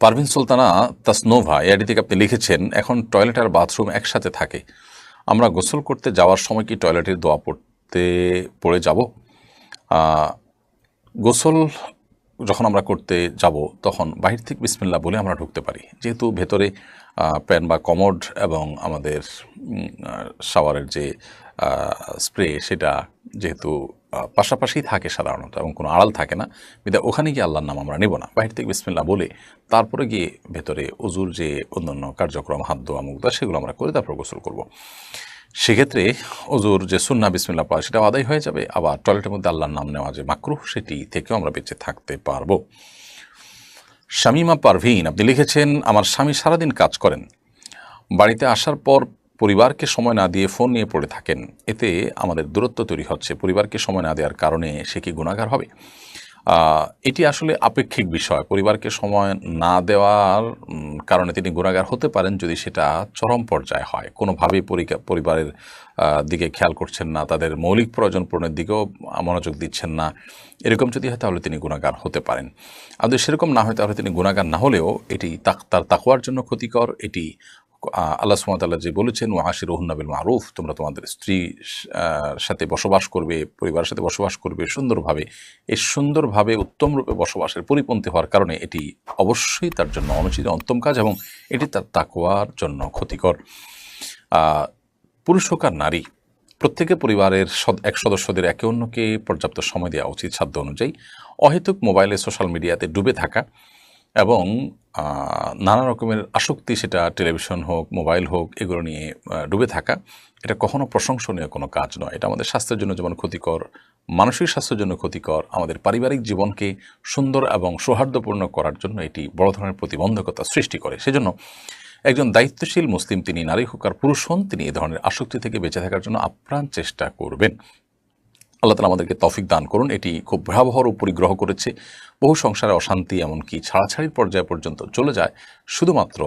পারভিন সুলতানা তাসনোভা থেকে আপনি লিখেছেন, এখন টয়লেট আর বাথরুম একসাথে থাকে। আমরা গোসল করতে যাওয়ার সময় কি টয়লেটের দোয়া পড়তে, পড়ে যাব? গোসল যখন আমরা করতে যাব, তখন বাহির থেকে বিসমিল্লা বলে আমরা ঢুকতে পারি। যেহেতু ভেতরে প্যান বা কমোড এবং আমাদের শাওয়ারের যে স্প্রে সেটা যেহেতু পাশাপাশি থাকে সাধারণত এবং কোনো আড়াল থাকে না বিদায় ওখানে গিয়ে আল্লাহর নাম আমরা নেব না। বাহির থেকে বিসমিল্লা বলে তারপরে গিয়ে ভেতরে অজুর যে অন্যান্য কার্যক্রম, হাত দোয়া মুগ্ধা সেগুলো আমরা করে তারপর গোসল করব। সেক্ষেত্রে অজুর যে সুন্না বিসমিল্লা পড়া সেটা আদায় হয়ে যাবে। আবার টয়লেটের মধ্যে আল্লাহর নাম নেওয়া যে মাকরুহ, সেটি থেকেও আমরা বেঁচে থাকতে পারব। শামিমা পারভিন, আপনি লিখেছেন, আমার স্বামী সারাদিন কাজ করেন। বাড়িতে আসার পর পরিবারকে সময় না দিয়ে ফোন নিয়ে পড়ে থাকেন। এতে আমাদের দূরত্ব তৈরি হচ্ছে। পরিবারকে সময় না দেওয়ার কারণে সে কি গুণাগার হবে? এটি আসলে আপেক্ষিক বিষয়। পরিবারকে সময় না দেওয়ার কারণে তিনি গুণাগার হতে পারেন যদি সেটা চরম পর্যায়ে হয়। কোনোভাবেই পরিবারের দিকে খেয়াল করছেন না। তাদের মৌলিক প্রয়োজন পূরণের দিকেও মনোযোগ দিচ্ছেন না। এরকম যদি হয় তাহলে তিনি গুণাগার হতে পারেন। আর যদি সেরকম না হয় তাহলে তিনি গুণাগার না হলেও এটি তার তাকুয়ার জন্য ক্ষতিকর। এটি আল্লাহ সুমতাল্লাহ যে বলেছেন ও আশির রহুন্নাবিল মারুফ তোমরা তোমাদের স্ত্রী সাথে বসবাস করবে, পরিবারের সাথে বসবাস করবে সুন্দরভাবে। এই সুন্দরভাবে উত্তম রূপে বসবাসের পরিপন্থী হওয়ার কারণে এটি অবশ্যই তার জন্য অনুচিত অন্তম কাজ এবং এটি তার তাকুয়ার জন্য ক্ষতিকর। পুরুষ হোক আর নারী, প্রত্যেকে পরিবারের এক সদস্যদের একে অন্যকে পর্যাপ্ত সময় দেওয়া উচিত সাধ্য অনুযায়ী। অহেতুক মোবাইলে, সোশ্যাল মিডিয়াতে ডুবে থাকা এবং নানা রকমের আসক্তি সেটা টেলিভিশন হোক, মোবাইল হোক, এগুলো নিয়ে ডুবে থাকা, এটা কখনো প্রশংসনীয় কোনো কাজ নয়। এটা আমাদের স্বাস্থ্যের জন্য যেমন ক্ষতিকর, মানসিক স্বাস্থ্যের জন্য ক্ষতিকর, আমাদের পারিবারিক জীবনকে সুন্দর এবং সৌহার্দ্যপূর্ণ করার জন্য এটি বড় ধরনের প্রতিবন্ধকতা সৃষ্টি করে। সেজন্য একজন দায়িত্বশীল মুসলিম, তিনি নারী হোক আর পুরুষ হন, তিনি এ ধরনের আসক্তি থেকে বেঁচে থাকার জন্য আপ্রাণ চেষ্টা করবেন। আল্লাহ তালা আমাদেরকে তফিক দান করুন। এটি খুব ভয়াবহ রূপ পরিগ্রহ করেছে। বহু সংসারে অশান্তি, এমনকি ছাড়াছাড়ির পর্যায় পর্যন্ত চলে যায়। শুধুমাত্র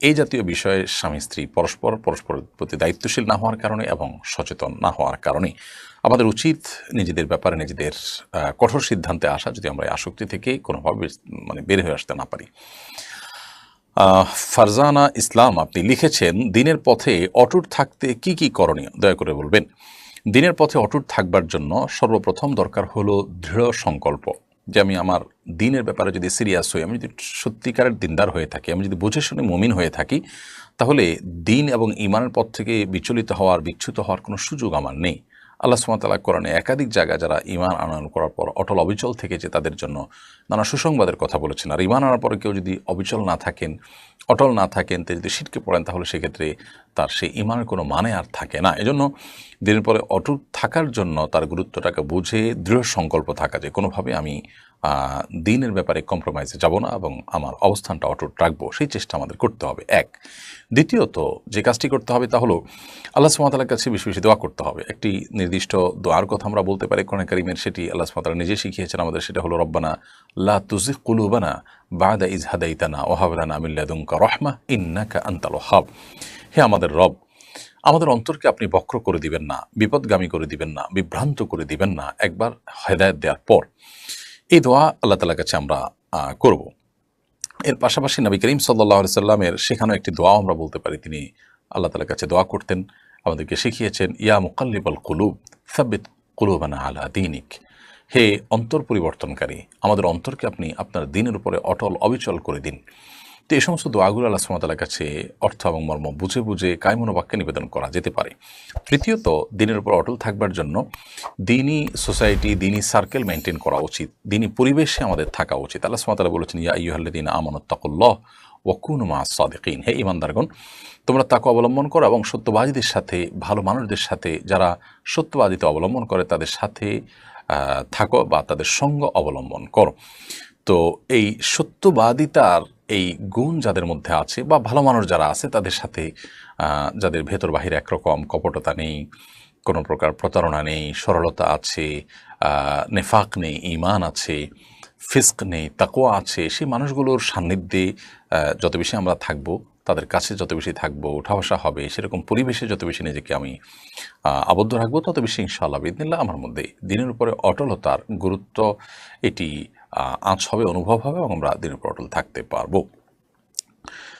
এই জাতীয় বিষয়ে স্বামী, স্ত্রী পরস্পর পরস্পরের প্রতি দায়িত্বশীল না হওয়ার কারণে এবং সচেতন না হওয়ার কারণে। আমাদের উচিত নিজেদের ব্যাপারে নিজেদের কঠোর সিদ্ধান্তে আসা, যদি আমরা এই আসক্তি থেকে কোনোভাবে মানে বের হয়ে আসতে না পারি। ফারজানা ইসলাম আপনি লিখেছেন, দিনের পথে অটুট থাকতে কি কি করণীয়? দয়া করে বলবেন। দিনের পথে অটুট থাকবার জন্য সর্বপ্রথম দরকার হলো দৃঢ় সংকল্প যে আমি আমার দিনের ব্যাপারে যদি সিরিয়াস হই, আমি যদি সত্যিকারের দিনদার হয়ে থাকি, আমি যদি বুঝে শুনে মমিন হয়ে থাকি, তাহলে দিন এবং ইমানের পথ থেকে বিচলিত হওয়ার, বিচ্যুত হওয়ার কোনো সুযোগ আমার নেই। আল্লাহ সুমতাল্লাহ কোরআনে একাধিক জায়গায় যারা ইমান আনয়ন করার পর অটল অবিচল থেকেছে তাদের জন্য নানা সুসংবাদের কথা বলেছেন। আর ইমান আনার পরে কেউ যদি অবিচল না থাকেন, অটল না থাকেন তিনি যদি সিটকে পড়েন, তাহলে সেক্ষেত্রে তার সেই ইমানের কোনো মানে আর থাকে না। এজন্য দিনের পরে অটুট থাকার জন্য তার গুরুত্বটাকে বুঝে, দৃঢ় সংকল্প থাকা যে কোনোভাবে আমি দিনের ব্যাপারে কম্প্রোমাইজে যাব না এবং আমার অবস্থানটা অটুট রাখব, সেই চেষ্টা আমাদের করতে হবে, এক। দ্বিতীয়ত যে কাজটি করতে হবে তা হলো আল্লাহ সুমাতালার কাছে বেশি বেশি দোয়া করতে হবে। একটি নির্দিষ্ট দোয়ার কথা আমরা বলতে পারি কোরআন কারিমের, সেটি আল্লাহ সুমাতালা নিজে শিখিয়েছেন আমাদের, সেটা হলো রব্বানা লা তুজিক কুলুবানা বাদা ইজ হাদাইতানা ওহাবলানা আমিল্লাদুঙ্কা রহমা ইন্নাকা আন্তাল ওহাব হে আমাদের রব, আমাদের অন্তরকে আপনি বক্র করে দিবেন না, বিপদগামী করে দিবেন না, বিভ্রান্ত করে দিবেন না। একবার হেদায়ত দেওয়ার পর এই দোয়া আল্লাহ তালার কাছে আমরা করব। এর পাশাপাশি নবী করিম সাল্লাহ সাল্লামের শেখানো একটি দোয়াও আমরা বলতে পারি। তিনি আল্লাহ তালার কাছে দোয়া করতেন, আমাদেরকে শিখিয়েছেন, ইয়া মুকাল্লিবাল কুলুব, সাব্বিত কুলুবানা আলা দিনিক। হে অন্তর পরিবর্তনকারী, আমাদের অন্তরকে আপনি আপনার দিনের উপরে অটল, অবিচল করে দিন। তো এই সমস্ত দোয়াগুলো আল্লাহ সুমতালার কাছে অর্থ এবং মর্ম বুঝে বুঝে কায়মনো বাক্যে নিবেদন করা যেতে পারে। তৃতীয়ত, দিনের উপর অটল থাকবার জন্য দিনই সোসাইটি, দিনই সার্কেল মেনটেন করা উচিত, দিনই পরিবেশে আমাদের থাকা উচিত। আল্লাহ সুমতালা বলেছেন, ইয়া ইহ্লাদিন আমানত্তাকুল্লাহ ওয়াকুন মা সাদেকিন। হে ইমানদারগণ তোমরা তাকে অবলম্বন করো এবং সত্যবাদীদের সাথে, ভালো মানুষদের সাথে, যারা সত্যবাদিতা অবলম্বন করে, তাদের সাথে থাকো বা তাদের সঙ্গ অবলম্বন করো। তো এই সত্যবাদিতার এই গুণ যাদের মধ্যে আছে বা ভালো মানুষ যারা আছে, তাদের সাথে যাদের ভেতর বাহির একরকম কপটতা নেই, কোনো প্রকার প্রতারণা নেই, সরলতা আছে নেফাক নেই ইমান আছে, ফিস্ক নেই তাকোয়া আছে, সেই মানুষগুলোর সান্নিধ্যে যত বেশি আমরা থাকব, তাদের কাছে যত বেশি থাকব, উঠা বসা হবে, সেরকম পরিবেশে যত বেশি নিজেকে আমি আবদ্ধ রাখব, তত বেশি ইনশাআল্লাহ বিদিনিল্লাহ আমার মধ্যে দিনের উপরে অটলতার গুরুত্ব এটি আঁচ হবে অনুভব হবে এবং আমরা উপর অটল থাকতে পারব।